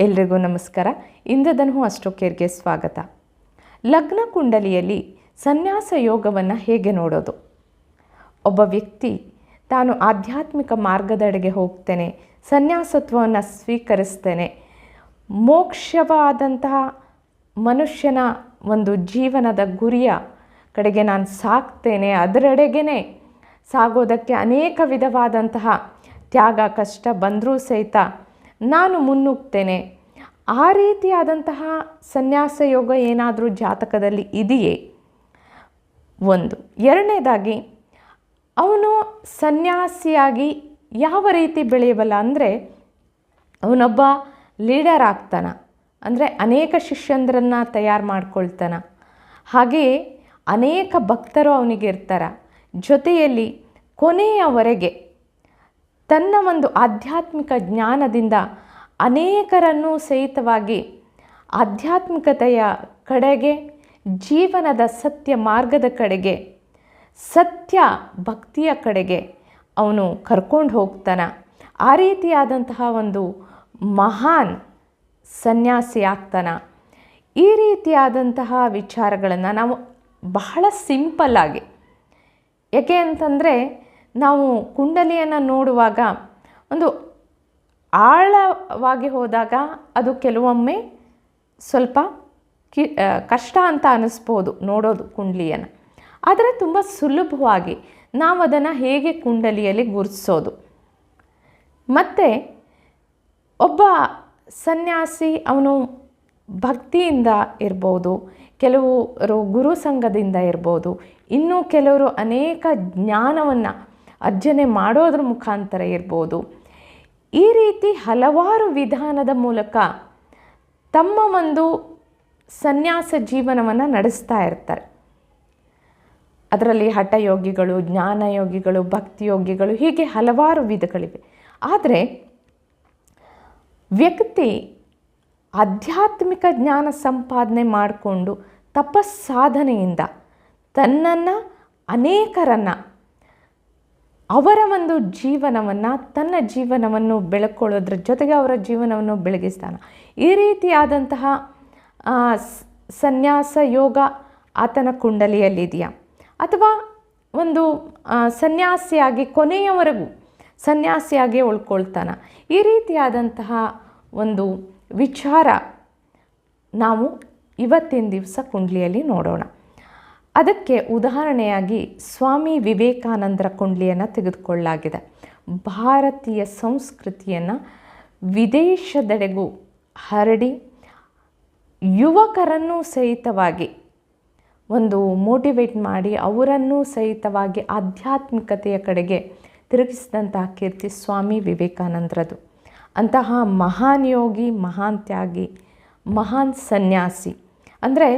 ಎಲ್ರಿಗೂ ನಮಸ್ಕಾರ. ಇಂದ್ರಧನು ಅಷ್ಟೋಕೇರ್ಗೆ ಸ್ವಾಗತ. ಲಗ್ನ ಕುಂಡಲಿಯಲ್ಲಿ ಸನ್ಯಾಸ ಯೋಗವನ್ನು ಹೇಗೆ ನೋಡೋದು? ಒಬ್ಬ ವ್ಯಕ್ತಿ ತಾನು ಆಧ್ಯಾತ್ಮಿಕ ಮಾರ್ಗದೆಡೆಗೆ ಹೋಗ್ತೇನೆ, ಸನ್ಯಾಸತ್ವವನ್ನು ಸ್ವೀಕರಿಸ್ತೇನೆ. ಮೋಕ್ಷವಾದಂತಹ ಮನುಷ್ಯನ ಒಂದು ಜೀವನದ ಗುರಿಯ ಕಡೆಗೆ ನಾನು ಸಾಕ್ತೇನೆ ಅದರೆಡೆಗೇ ಸಾಗೋದಕ್ಕೆ ಅನೇಕ ವಿಧವಾದಂತಹ ತ್ಯಾಗ, ಕಷ್ಟ ಬಂದರೂ ಸಹಿತ ನಾನು ಮುನ್ನುಗ್ತೇನೆ. ಆ ರೀತಿಯಾದಂತಹ ಸನ್ಯಾಸ ಯೋಗ ಏನಾದರೂ ಜಾತಕದಲ್ಲಿ ಇದೆಯೇ? ಒಂದು. ಎರಡನೇದಾಗಿ, ಅವನು ಸನ್ಯಾಸಿಯಾಗಿ ಯಾವ ರೀತಿ ಬೆಳೆಯಬಲ್ಲ ಅಂದರೆ, ಅವನೊಬ್ಬ ಲೀಡರ್ ಆಗ್ತಾನ. ಅಂದರೆ ಅನೇಕ ಶಿಷ್ಯಂದ್ರನ್ನು ತಯಾರು ಮಾಡ್ಕೊಳ್ತಾನ. ಹಾಗೆಯೇ ಅನೇಕ ಭಕ್ತರು ಅವನಿಗೆ ಇರ್ತಾರ. ಜೊತೆಯಲ್ಲಿ ಕೊನೆಯವರೆಗೆ ತನ್ನ ಒಂದು ಆಧ್ಯಾತ್ಮಿಕ ಜ್ಞಾನದಿಂದ ಅನೇಕರನ್ನು ಸಹಿತವಾಗಿ ಆಧ್ಯಾತ್ಮಿಕತೆಯ ಕಡೆಗೆ, ಜೀವನದ ಸತ್ಯ ಮಾರ್ಗದ ಕಡೆಗೆ, ಸತ್ಯ ಭಕ್ತಿಯ ಕಡೆಗೆ ಅವನು ಕರ್ಕೊಂಡು ಹೋಗ್ತಾನೆ. ಆ ರೀತಿಯಾದಂತಹ ಒಂದು ಮಹಾನ್ ಸನ್ಯಾಸಿ ಆಗ್ತಾನ. ಈ ರೀತಿಯಾದಂತಹ ವಿಚಾರಗಳನ್ನು ನಾವು ಬಹಳ ಸಿಂಪಲ್ಲಾಗಿ ಯಾಕೆ ಅಂತಂದರೆ ನಾವು ಕುಂಡಲಿಯನ್ನು ನೋಡುವಾಗ ಒಂದು ಆಳವಾಗಿ ಹೋದಾಗ ಅದು ಕೆಲವೊಮ್ಮೆ ಸ್ವಲ್ಪ ಕಿ ಕಷ್ಟ ಅಂತ ಅನ್ನಿಸ್ಬೋದು ನೋಡೋದು ಕುಂಡಲಿಯನ್ನು. ಆದರೆ ತುಂಬ ಸುಲಭವಾಗಿ ನಾವು ಅದನ್ನು ಹೇಗೆ ಕುಂಡಲಿಯಲ್ಲಿ ಗುರುತಿಸೋದು ಮತ್ತು ಒಬ್ಬ ಸನ್ಯಾಸಿ ಅವನು ಭಕ್ತಿಯಿಂದ ಇರ್ಬೋದು, ಕೆಲವರು ಗುರು ಸಂಘದಿಂದ ಇರ್ಬೋದು, ಇನ್ನೂ ಕೆಲವರು ಅನೇಕ ಜ್ಞಾನವನ್ನು ಅರ್ಜನೆ ಮಾಡೋದ್ರ ಮುಖಾಂತರ ಇರ್ಬೋದು ಈ ರೀತಿ ಹಲವಾರು ವಿಧಾನದ ಮೂಲಕ ತಮ್ಮ ಒಂದು ಸನ್ಯಾಸ ಜೀವನವನ್ನು ನಡೆಸ್ತಾ ಇರ್ತಾರೆ. ಅದರಲ್ಲಿ ಹಠಯೋಗಿಗಳು, ಜ್ಞಾನಯೋಗಿಗಳು, ಭಕ್ತಿಯೋಗಿಗಳು ಹೀಗೆ ಹಲವಾರು ವಿಧಗಳಿವೆ. ಆದರೆ ವ್ಯಕ್ತಿ ಆಧ್ಯಾತ್ಮಿಕ ಜ್ಞಾನ ಸಂಪಾದನೆ ಮಾಡಿಕೊಂಡು ತಪಸ್ಸಾಧನೆಯಿಂದ ತನ್ನನ್ನು ಅನೇಕರನ್ನು ಅವರ ಒಂದು ಜೀವನವನ್ನು, ತನ್ನ ಜೀವನವನ್ನು ಬೆಳಕೊಳ್ಳೋದ್ರ ಜೊತೆಗೆ ಅವರ ಜೀವನವನ್ನು ಬೆಳಗಿಸ್ತಾನೆ. ಈ ರೀತಿಯಾದಂತಹ ಸನ್ಯಾಸ, ಯೋಗ ಆತನ ಕುಂಡಲಿಯಲ್ಲಿದೆಯಾ? ಅಥವಾ ಒಂದು ಸನ್ಯಾಸಿಯಾಗಿ, ಕೊನೆಯವರೆಗೂ ಸನ್ಯಾಸಿಯಾಗಿ ಉಳ್ಕೊಳ್ತಾನೆ? ಈ ರೀತಿಯಾದಂತಹ ಒಂದು ವಿಚಾರ ನಾವು ಇವತ್ತಿನ ದಿವಸ ಕುಂಡ್ಲಿಯಲ್ಲಿ ನೋಡೋಣ. ಅದಕ್ಕೆ ಉದಾಹರಣೆಯಾಗಿ ಸ್ವಾಮಿ ವಿವೇಕಾನಂದರ ಕುಂಡ್ಲಿಯನ್ನು ತೆಗೆದುಕೊಳ್ಳಲಾಗಿದೆ. ಭಾರತೀಯ ಸಂಸ್ಕೃತಿಯನ್ನು ವಿದೇಶದೆಡೆಗೂ ಹರಡಿ ಯುವಕರನ್ನು ಸಹಿತವಾಗಿ ಒಂದು ಮೋಟಿವೇಟ್ ಮಾಡಿ ಅವರನ್ನು ಸಹಿತವಾಗಿ ಆಧ್ಯಾತ್ಮಿಕತೆಯ ಕಡೆಗೆ ತಿರುಗಿಸಿದಂತಹ ಕೀರ್ತಿ ಸ್ವಾಮಿ ವಿವೇಕಾನಂದರದು ಅಂತಹ ಮಹಾನ್ ಯೋಗಿ, ಮಹಾನ್ ತ್ಯಾಗಿ, ಮಹಾನ್ ಸನ್ಯಾಸಿ. ಅಂದರೆ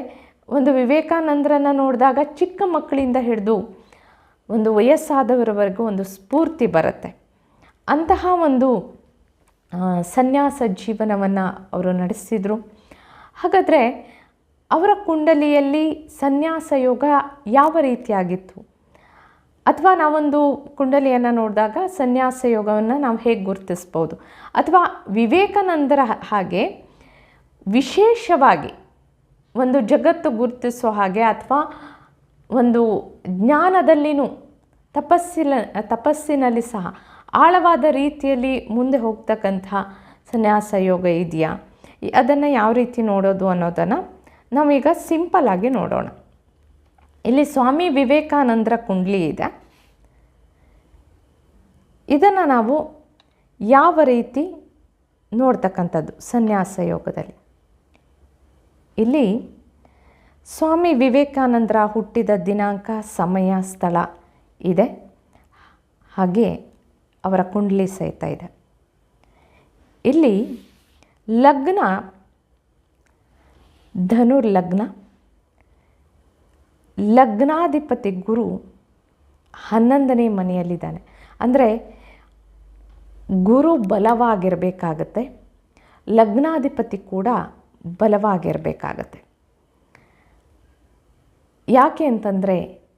ಒಂದು ವಿವೇಕಾನಂದರನ್ನು ನೋಡಿದಾಗ ಚಿಕ್ಕ ಮಕ್ಕಳಿಂದ ಹಿಡಿದು ಒಂದು ವಯಸ್ಸಾದವರವರೆಗೂ ಒಂದು ಸ್ಫೂರ್ತಿ ಬರುತ್ತೆ. ಅಂತಹ ಒಂದು ಸನ್ಯಾಸ ಜೀವನವನ್ನು ಅವರು ನಡೆಸಿದರು. ಹಾಗಾದರೆ ಅವರ ಕುಂಡಲಿಯಲ್ಲಿ ಸನ್ಯಾಸ ಯೋಗ ಯಾವ ರೀತಿಯಾಗಿತ್ತು? ಅಥವಾ ನಾವೊಂದು ಕುಂಡಲಿಯನ್ನು ನೋಡಿದಾಗ ಸನ್ಯಾಸ ಯೋಗವನ್ನು ನಾವು ಹೇಗೆ ಗುರುತಿಸ್ಬೋದು? ಅಥವಾ ವಿವೇಕಾನಂದರ ಹಾಗೆ ವಿಶೇಷವಾಗಿ ಒಂದು ಜಗತ್ತು ಗುರುತಿಸೋ ಹಾಗೆ ಅಥವಾ ಒಂದು ಜ್ಞಾನದಲ್ಲಿನೂ ತಪಸ್ಸಿನ ತಪಸ್ಸಿನಲ್ಲಿ ಸಹ ಆಳವಾದ ರೀತಿಯಲ್ಲಿ ಮುಂದೆ ಹೋಗ್ತಕ್ಕಂಥ ಸನ್ಯಾಸ ಯೋಗ ಇದೆಯಾ? ಅದನ್ನು ಯಾವ ರೀತಿ ನೋಡೋದು ಅನ್ನೋದನ್ನು ನಾವೀಗ ಸಿಂಪಲಾಗಿ ನೋಡೋಣ. ಇಲ್ಲಿ ಸ್ವಾಮಿ ವಿವೇಕಾನಂದರ ಕುಂಡ್ಲಿ ಇದೆ. ಇದನ್ನು ನಾವು ಯಾವ ರೀತಿ ನೋಡ್ತಕ್ಕಂಥದ್ದು ಸನ್ಯಾಸ ಯೋಗದಲ್ಲಿ? ಇಲ್ಲಿ ಸ್ವಾಮಿ ವಿವೇಕಾನಂದರ ಹುಟ್ಟಿದ ದಿನಾಂಕ, ಸಮಯ, ಸ್ಥಳ ಇದೆ. ಹಾಗೆ ಅವರ ಕುಂಡ್ಲಿ ಸಹಿತ ಇದೆ. ಇಲ್ಲಿ ಲಗ್ನ ಧನುರ್ ಲಗ್ನ ಲಗ್ನಾಧಿಪತಿ ಗುರು ಹನ್ನೊಂದನೇ ಮನೆಯಲ್ಲಿದ್ದಾನೆ. ಅಂದರೆ ಗುರು ಬಲವಾಗಿರಬೇಕಾಗತ್ತೆ. ಲಗ್ನಾಧಿಪತಿ ಕೂಡ ಬಲವಾಗಿರಬೇಕಾಗತ್ತೆ. ಯಾಕೆ ಅಂತಂದರೆ,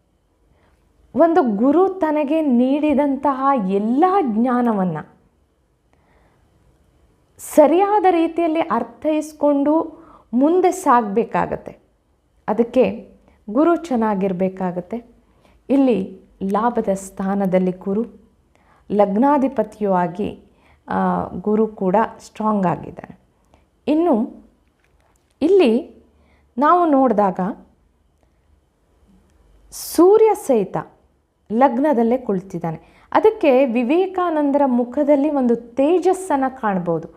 ಒಂದು ಗುರು ತನಗೆ ನೀಡಿದಂತಹ ಎಲ್ಲ ಜ್ಞಾನವನ್ನು ಸರಿಯಾದ ರೀತಿಯಲ್ಲಿ ಅರ್ಥೈಸ್ಕೊಂಡು ಮುಂದೆ ಸಾಗಬೇಕಾಗತ್ತೆ. ಅದಕ್ಕೆ ಗುರು ಚೆನ್ನಾಗಿರಬೇಕಾಗತ್ತೆ. ಇಲ್ಲಿ ಲಾಭದ ಸ್ಥಾನದಲ್ಲಿ ಗುರು, ಲಗ್ನಾಧಿಪತಿಯೂ ಆಗಿ ಗುರು ಕೂಡ ಸ್ಟ್ರಾಂಗ್ ಆಗಿದ್ದಾರೆ ಇನ್ನು ಇಲ್ಲಿ ನಾವು ನೋಡಿದಾಗ ಸೂರ್ಯ ಸಹಿತ ಲಗ್ನದಲ್ಲೇ ಕುಳಿತಿದ್ದಾನೆ. ಅದಕ್ಕೆ ವಿವೇಕಾನಂದರ ಮುಖದಲ್ಲಿ ಒಂದು ತೇಜಸ್ಸನ್ನು ಕಾಣ್ಬೋದು.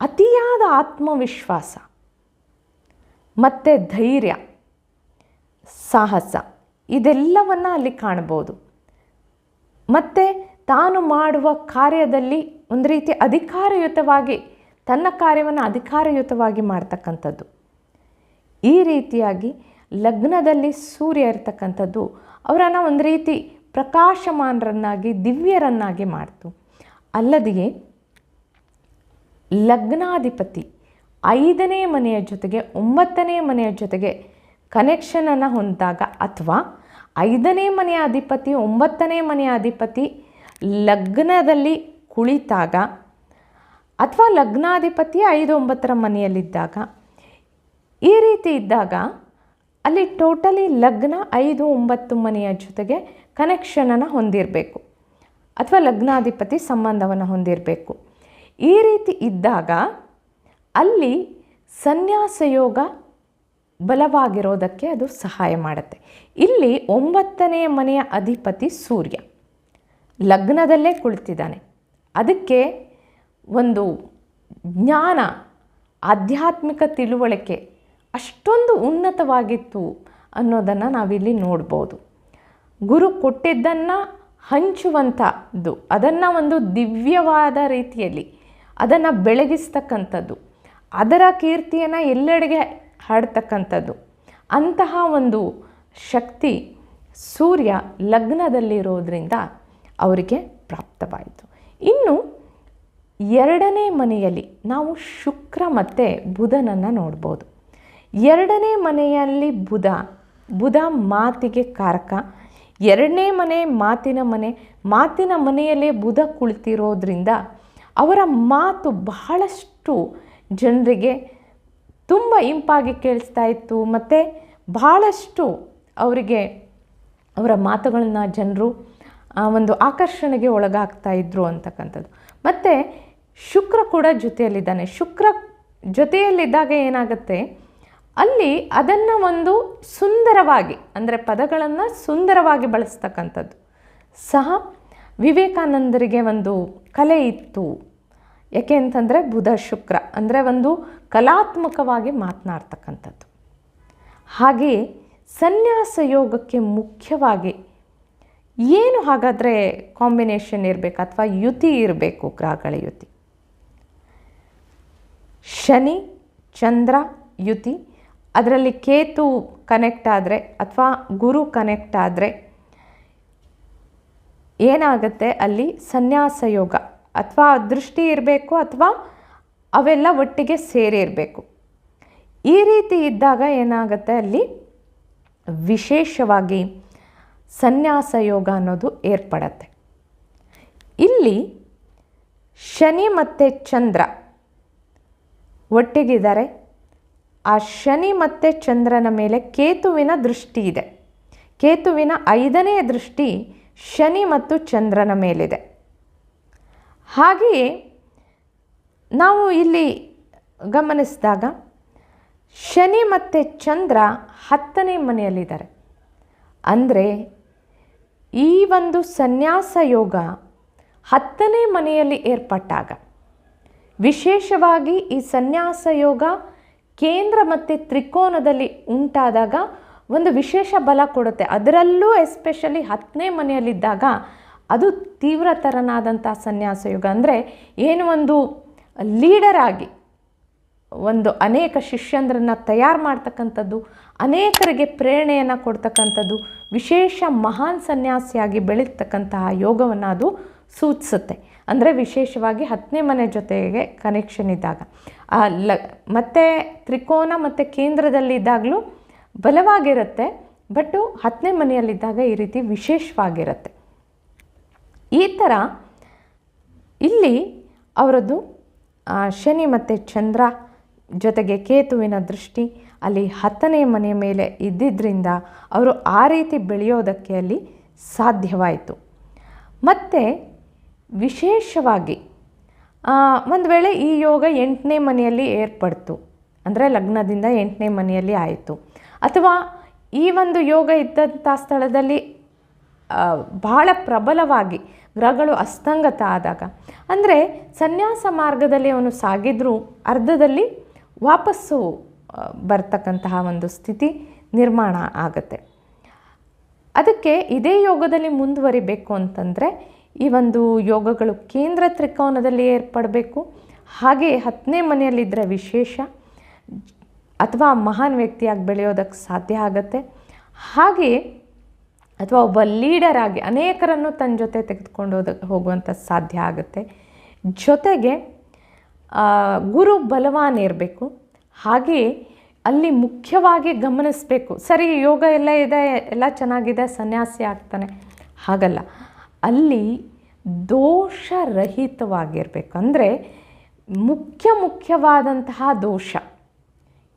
ಅತಿಯಾದ ಆತ್ಮವಿಶ್ವಾಸ, ಮತ್ತು ಧೈರ್ಯ, ಸಾಹಸ, ಇದೆಲ್ಲವನ್ನು ಅಲ್ಲಿ ಕಾಣ್ಬೋದು. ಮತ್ತು ತಾನು ಮಾಡುವ ಕಾರ್ಯದಲ್ಲಿ ಒಂದು ರೀತಿ ಅಧಿಕಾರಯುತವಾಗಿ ತನ್ನ ಕಾರ್ಯವನ್ನು ಅಧಿಕಾರಯುತವಾಗಿ ಮಾಡ್ತಕ್ಕಂಥದ್ದು. ಈ ರೀತಿಯಾಗಿ ಲಗ್ನದಲ್ಲಿ ಸೂರ್ಯ ಇರ್ತಕ್ಕಂಥದ್ದು ಅವರನ್ನು ಒಂದು ರೀತಿ ಪ್ರಕಾಶಮಾನರನ್ನಾಗಿ, ದಿವ್ಯರನ್ನಾಗಿ ಮಾಡ್ತು. ಅಲ್ಲದೆಯೇ ಲಗ್ನಾಧಿಪತಿ ಐದನೇ ಮನೆಯ ಜೊತೆಗೆ ಒಂಬತ್ತನೇ ಮನೆಯ ಜೊತೆಗೆ ಕನೆಕ್ಷನನ್ನು ಹೊಂದಿದಾಗ ಅಥವಾ ಐದನೇ ಮನೆಯ ಅಧಿಪತಿ, ಒಂಬತ್ತನೇ ಮನೆಯ ಅಧಿಪತಿ ಲಗ್ನದಲ್ಲಿ ಕುಳಿತಾಗ ಅಥವಾ ಲಗ್ನಾಧಿಪತಿ ಐದು ಒಂಬತ್ತರ ಮನೆಯಲ್ಲಿದ್ದಾಗ, ಈ ರೀತಿ ಇದ್ದಾಗ ಅಲ್ಲಿ ಟೋಟಲಿ ಲಗ್ನ ಐದು ಒಂಬತ್ತು ಮನೆಯ ಜೊತೆಗೆ ಕನೆಕ್ಷನನ್ನು ಹೊಂದಿರಬೇಕು ಅಥವಾ ಲಗ್ನಾಧಿಪತಿ ಸಂಬಂಧವನ್ನು ಹೊಂದಿರಬೇಕು. ಈ ರೀತಿ ಇದ್ದಾಗ ಅಲ್ಲಿ ಸನ್ಯಾಸ ಯೋಗ ಬಲವಾಗಿರೋದಕ್ಕೆ ಅದು ಸಹಾಯ ಮಾಡುತ್ತೆ. ಇಲ್ಲಿ ಒಂಬತ್ತನೆಯ ಮನೆಯ ಅಧಿಪತಿ ಸೂರ್ಯ ಲಗ್ನದಲ್ಲೇ ಕುಳಿತಿದ್ದಾನೆ. ಅದಕ್ಕೆ ಒಂದು ಜ್ಞಾನ, ಆಧ್ಯಾತ್ಮಿಕ ತಿಳುವಳಿಕೆ ಅಷ್ಟೊಂದು ಉನ್ನತವಾಗಿತ್ತು ಅನ್ನೋದನ್ನು ನಾವಿಲ್ಲಿ ನೋಡ್ಬೋದು. ಗುರು ಕೊಟ್ಟಿದ್ದನ್ನು ಹಂಚುವಂಥದ್ದು, ಅದನ್ನು ಒಂದು ದಿವ್ಯವಾದ ರೀತಿಯಲ್ಲಿ, ಅದನ್ನು ಬೆಳಗಿಸ್ತಕ್ಕಂಥದ್ದು, ಅದರ ಕೀರ್ತಿಯನ್ನು ಎಲ್ಲೆಡೆಗೆ ಹಾಡ್ತಕ್ಕಂಥದ್ದು, ಅಂತಹ ಒಂದು ಶಕ್ತಿ ಸೂರ್ಯ ಲಗ್ನದಲ್ಲಿರೋದ್ರಿಂದ ಅವರಿಗೆ ಪ್ರಾಪ್ತವಾಯಿತು. ಇನ್ನು ಎರಡನೇ ಮನೆಯಲ್ಲಿ ನಾವು ಶುಕ್ರ ಮತ್ತು ಬುಧನನ್ನು ನೋಡ್ಬೋದು. ಎರಡನೇ ಮನೆಯಲ್ಲಿ ಬುಧ ಬುಧ ಮಾತಿಗೆ ಕಾರಕ. ಎರಡನೇ ಮನೆ ಮಾತಿನ ಮನೆ, ಮಾತಿನ ಮನೆಯಲ್ಲೇ ಬುಧ ಕುಳಿತಿರೋದ್ರಿಂದ ಅವರ ಮಾತು ಬಹಳಷ್ಟು ಜನರಿಗೆ ತುಂಬ ಇಂಪಾಗಿ ಕೇಳಿಸ್ತಾ ಇತ್ತು. ಮತ್ತು ಬಹಳಷ್ಟು ಅವರಿಗೆ ಅವರ ಮಾತುಗಳನ್ನ ಜನರು ಒಂದು ಆಕರ್ಷಣೆಗೆ ಒಳಗಾಗ್ತಾ ಇದ್ರು ಅಂತಕ್ಕಂಥದ್ದು. ಮತ್ತು ಶುಕ್ರ ಕೂಡ ಜೊತೆಯಲ್ಲಿದ್ದಾನೆ. ಶುಕ್ರ ಜೊತೆಯಲ್ಲಿದ್ದಾಗ ಏನಾಗುತ್ತೆ? ಅಲ್ಲಿ ಅದನ್ನು ಒಂದು ಸುಂದರವಾಗಿ, ಅಂದರೆ ಪದಗಳನ್ನು ಸುಂದರವಾಗಿ ಬಳಸ್ತಕ್ಕಂಥದ್ದು. ಸಹ ವಿವೇಕಾನಂದರಿಗೆ ಒಂದು ಕಲೆ ಇತ್ತು. ಯಾಕೆ ಅಂತಂದರೆ ಬುಧ ಶುಕ್ರ, ಅಂದರೆ ಒಂದು ಕಲಾತ್ಮಕವಾಗಿ ಮಾತನಾಡ್ತಕ್ಕಂಥದ್ದು. ಹಾಗೆಯೇ ಸನ್ಯಾಸ ಯೋಗಕ್ಕೆ ಮುಖ್ಯವಾಗಿ ಏನು ಹಾಗಾದರೆ ಕಾಂಬಿನೇಷನ್ ಇರಬೇಕು, ಅಥವಾ ಯುತಿ ಇರಬೇಕು, ಗ್ರಹಗಳ ಯುತಿ? ಶನಿ, ಚಂದ್ರ, ಯುತಿ. ಅದರಲ್ಲಿ ಕೇತು ಕನೆಕ್ಟ್ ಆದರೆ ಅಥವಾ ಗುರು ಕನೆಕ್ಟ್ ಆದರೆ ಏನಾಗುತ್ತೆ? ಅಲ್ಲಿ ಸನ್ಯಾಸ ಯೋಗ. ಅಥವಾ ದೃಷ್ಟಿ ಇರಬೇಕು ಅಥವಾ ಅವೆಲ್ಲ ಒಟ್ಟಿಗೆ ಸೇರಿರಬೇಕು ಈ ರೀತಿ ಇದ್ದಾಗ ಏನಾಗುತ್ತೆ? ಅಲ್ಲಿ ವಿಶೇಷವಾಗಿ ಸನ್ಯಾಸ ಯೋಗ ಅನ್ನೋದು ಏರ್ಪಡತ್ತೆ. ಇಲ್ಲಿ ಶನಿ ಮತ್ತು ಚಂದ್ರ ಒಟ್ಟಿಗಿದ್ದಾರೆ. ಆ ಶನಿ ಮತ್ತು ಚಂದ್ರನ ಮೇಲೆ ಕೇತುವಿನ ದೃಷ್ಟಿ ಇದೆ. ಕೇತುವಿನ ಐದನೇ ದೃಷ್ಟಿ ಶನಿ ಮತ್ತು ಚಂದ್ರನ ಮೇಲಿದೆ. ಹಾಗೆಯೇ ನಾವು ಇಲ್ಲಿ ಗಮನಿಸಿದಾಗ ಶನಿ ಮತ್ತು ಚಂದ್ರ ಹತ್ತನೇ ಮನೆಯಲ್ಲಿದ್ದಾರೆ. ಅಂದರೆ ಈ ಒಂದು ಸನ್ಯಾಸ ಯೋಗ ಹತ್ತನೇ ಮನೆಯಲ್ಲಿ ಏರ್ಪಟ್ಟಾಗ ವಿಶೇಷವಾಗಿ ಈ ಸನ್ಯಾಸ ಯೋಗ ಕೇಂದ್ರ ಮತ್ತು ತ್ರಿಕೋನದಲ್ಲಿ ಉಂಟಾದಾಗ ಒಂದು ವಿಶೇಷ ಬಲ ಕೊಡುತ್ತೆ. ಅದರಲ್ಲೂ ಎಸ್ಪೆಷಲಿ ಹತ್ತನೇ ಮನೆಯಲ್ಲಿದ್ದಾಗ ಅದು ತೀವ್ರತರನಾದಂಥ ಸನ್ಯಾಸ ಯೋಗ. ಅಂದರೆ ಏನು ಒಂದು ಲೀಡರ್ ಆಗಿ ಒಂದು ಅನೇಕ ಶಿಷ್ಯಂದ್ರನ್ನ ತಯಾರು ಮಾಡ್ತಕ್ಕಂಥದ್ದು, ಅನೇಕರಿಗೆ ಪ್ರೇರಣೆಯನ್ನು ಕೊಡ್ತಕ್ಕಂಥದ್ದು, ವಿಶೇಷ ಮಹಾನ್ ಸನ್ಯಾಸಿಯಾಗಿ ಬೆಳೀತಕ್ಕಂತಹ ಯೋಗವನ್ನು ಅದು ಸೂಚಿಸುತ್ತೆ. ಅಂದರೆ ವಿಶೇಷವಾಗಿ ಹತ್ತನೇ ಮನೆ ಜೊತೆಗೆ ಕನೆಕ್ಷನ್ ಇದ್ದಾಗ. ಲ, ಮತ್ತು ತ್ರಿಕೋನ ಮತ್ತು ಕೇಂದ್ರದಲ್ಲಿದ್ದಾಗಲೂ ಬಲವಾಗಿರುತ್ತೆ ಬಟ್ಟು ಹತ್ತನೇ ಮನೆಯಲ್ಲಿದ್ದಾಗ ಈ ರೀತಿ ವಿಶೇಷವಾಗಿರುತ್ತೆ. ಈ ಥರ ಇಲ್ಲಿ ಅವರದ್ದು ಶನಿ ಮತ್ತು ಚಂದ್ರ ಜೊತೆಗೆ ಕೇತುವಿನ ದೃಷ್ಟಿ ಅಲ್ಲಿ ಹತ್ತನೇ ಮನೆಯ ಮೇಲೆ ಇದ್ದಿದ್ದರಿಂದ ಅವರು ಆ ರೀತಿ ಬೆಳೆಯೋದಕ್ಕೆ ಅಲ್ಲಿ ಸಾಧ್ಯವಾಯಿತು. ಮತ್ತು ವಿಶೇಷವಾಗಿ ಒಂದು ವೇಳೆ ಈ ಯೋಗ ಎಂಟನೇ ಮನೆಯಲ್ಲಿ ಏರ್ಪಡ್ತು, ಅಂದರೆ ಲಗ್ನದಿಂದ ಎಂಟನೇ ಮನೆಯಲ್ಲಿ ಆಯಿತು, ಅಥವಾ ಈ ಒಂದು ಯೋಗ ಇದ್ದಂಥ ಸ್ಥಳದಲ್ಲಿ ಬಹಳ ಪ್ರಬಲವಾಗಿ ಗ್ರಹಗಳು ಅಸ್ತಂಗತ ಆದಾಗ, ಅಂದರೆ ಸನ್ಯಾಸ ಮಾರ್ಗದಲ್ಲಿ ಅವನು ಸಾಗಿದ್ರೂ ಅರ್ಧದಲ್ಲಿ ವಾಪಸ್ಸು ಬರ್ತಕ್ಕಂತಹ ಒಂದು ಸ್ಥಿತಿ ನಿರ್ಮಾಣ ಆಗುತ್ತೆ. ಅದಕ್ಕೆ ಇದೇ ಯೋಗದಲ್ಲಿ ಮುಂದುವರಿಬೇಕು ಅಂತಂದರೆ ಈ ಒಂದು ಯೋಗಗಳು ಕೇಂದ್ರ ತ್ರಿಕೋನದಲ್ಲಿ ಏರ್ಪಡಬೇಕು. ಹಾಗೆ ಹತ್ತನೇ ಮನೆಯಲ್ಲಿದ್ದರೆ ವಿಶೇಷ. ಅಥವಾ ಮಹಾನ್ ವ್ಯಕ್ತಿಯಾಗಿ ಬೆಳೆಯೋದಕ್ಕೆ ಸಾಧ್ಯ ಆಗುತ್ತೆ. ಹಾಗೆ ಅಥವಾ ಒಬ್ಬ ಲೀಡರ್ ಆಗಿ ಅನೇಕರನ್ನು ತನ್ನ ಜೊತೆ ತೆಗೆದುಕೊಂಡು ಹೋಗುವಂಥ ಸಾಧ್ಯ ಆಗುತ್ತೆ. ಜೊತೆಗೆ ಗುರು ಬಲವಾನ್ ಇರಬೇಕು ಹಾಗೆಯೇ ಅಲ್ಲಿ ಮುಖ್ಯವಾಗಿ ಗಮನಿಸಬೇಕು. ಸರಿ, ಯೋಗ ಎಲ್ಲ ಇದೆ, ಎಲ್ಲ ಚೆನ್ನಾಗಿದೆ, ಸನ್ಯಾಸಿ ಆಗ್ತಾನೆ. ಹಾಗಲ್ಲ. ಅಲ್ಲಿ ದೋಷರಹಿತವಾಗಿರಬೇಕು. ಅಂದರೆ ಮುಖ್ಯ ಮುಖ್ಯವಾದಂತಹ ದೋಷ.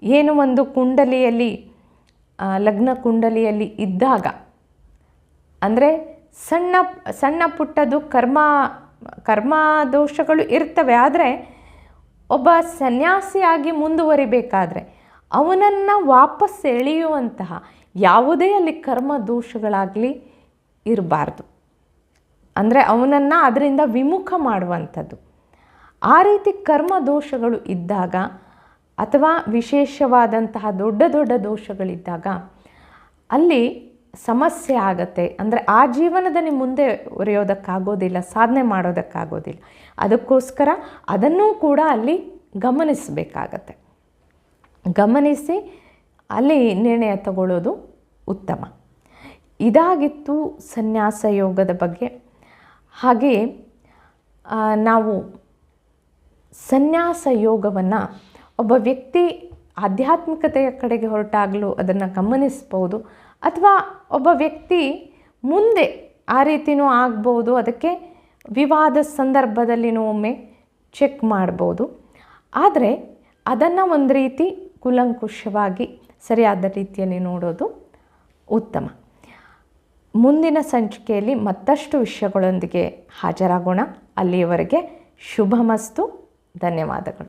ಏನು ಒಂದು ಕುಂಡಲಿಯಲ್ಲಿ ಲಗ್ನ ಕುಂಡಲಿಯಲ್ಲಿ ಇದ್ದಾಗ, ಅಂದರೆ ಸಣ್ಣ ಸಣ್ಣ ಪುಟ್ಟದು ಕರ್ಮ ಕರ್ಮ ದೋಷಗಳು ಇರ್ತವೆ. ಆದರೆ ಒಬ್ಬ ಸನ್ಯಾಸಿಯಾಗಿ ಮುಂದುವರಿಬೇಕಾದ್ರೆ ಅವನನ್ನು ವಾಪಸ್ ಎಳೆಯುವಂತಹ ಯಾವುದೇ ಅಲ್ಲಿ ಕರ್ಮ ದೋಷಗಳಾಗಲಿ ಇರಬಾರ್ದು. ಅಂದರೆ ಅವನನ್ನು ಅದರಿಂದ ವಿಮುಖ ಮಾಡುವಂಥದ್ದು. ಆ ರೀತಿ ಕರ್ಮ ದೋಷಗಳು ಇದ್ದಾಗ ಅಥವಾ ವಿಶೇಷವಾದಂತಹ ದೊಡ್ಡ ದೊಡ್ಡ ದೋಷಗಳಿದ್ದಾಗ ಅಲ್ಲಿ ಸಮಸ್ಯೆ ಆಗತ್ತೆ. ಅಂದರೆ ಆ ಜೀವನದಲ್ಲಿ ಮುಂದೆ ಒರೆಯೋದಕ್ಕಾಗೋದಿಲ್ಲ, ಸಾಧನೆ ಮಾಡೋದಕ್ಕಾಗೋದಿಲ್ಲ. ಅದಕ್ಕೋಸ್ಕರ ಅದನ್ನೂ ಕೂಡ ಅಲ್ಲಿ ಗಮನಿಸಬೇಕಾಗತ್ತೆ. ಗಮನಿಸಿ ಅಲ್ಲಿ ನಿರ್ಣಯ ತಗೊಳ್ಳೋದು ಉತ್ತಮ. ಇದಾಗಿತ್ತು ಸನ್ಯಾಸ ಯೋಗದ ಬಗ್ಗೆ. ಹಾಗೆಯೇ ನಾವು ಸನ್ಯಾಸ ಯೋಗವನ್ನು ಒಬ್ಬ ವ್ಯಕ್ತಿ ಆಧ್ಯಾತ್ಮಿಕತೆಯ ಕಡೆಗೆ ಹೊರಟಾಗಲೂ ಅದನ್ನು ಗಮನಿಸ್ಬೋದು, ಅಥವಾ ಒಬ್ಬ ವ್ಯಕ್ತಿ ಮುಂದೆ ಆ ರೀತಿಯೂ ಆಗ್ಬೋದು, ಅದಕ್ಕೆ ವಿವಾದ ಸಂದರ್ಭದಲ್ಲಿನೂ ಒಮ್ಮೆ ಚೆಕ್ ಮಾಡ್ಬೋದು. ಆದರೆ, ಅದನ್ನು ಒಂದು ರೀತಿ ಕುಲಂಕುಷವಾಗಿ ಸರಿಯಾದ ರೀತಿಯಲ್ಲಿ ನೋಡೋದು ಉತ್ತಮ. ಮುಂದಿನ ಸಂಚಿಕೆಯಲ್ಲಿ ಮತ್ತಷ್ಟು ವಿಷಯಗಳೊಂದಿಗೆ ಹಾಜರಾಗೋಣ. ಅಲ್ಲಿಯವರೆಗೆ ಶುಭಮಸ್ತು. ಧನ್ಯವಾದಗಳು.